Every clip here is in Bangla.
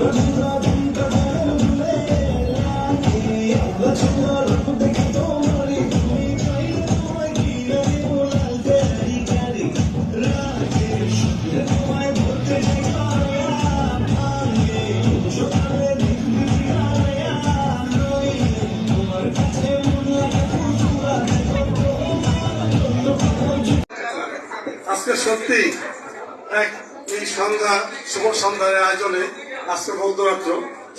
Let's go. আজকে সত্যি এক এই সন্ধ্যা, শুভ সন্ধ্যার আয়োজনে আজকে বৌদ্ধরাত্র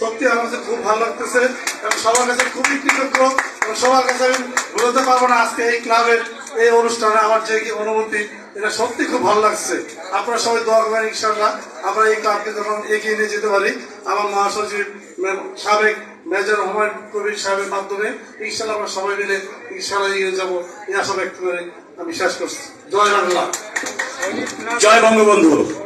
সত্যি আমার কাছে খুব ভালো লাগতেছে এবং সবার কাছে খুবই কৃতজ্ঞ এবং সবার কাছে আমি বলতে পারব না আজকে এই ক্লাবের এই অনুষ্ঠানে আমার যে কি অনুভূতি, এটা সত্যি খুব ভালো লাগছে। আপনারা সবাই দোয়া করবেন ইনশাল্লাহ আমরা এই ক্লাবকে যখন এগিয়ে নিয়ে যেতে পারি, আমার মহাসচিব সাবেক মেজর হুমায়ুন কবির সাহেবের মাধ্যমে ইনশাল্লাহ আমরা সবাই মিলে ইনশাল্লাহ এগিয়ে যাব, এই আশা ব্যক্ত করে আমি শেষ করছি। জয় বাংলা। জয় বঙ্গবন্ধু।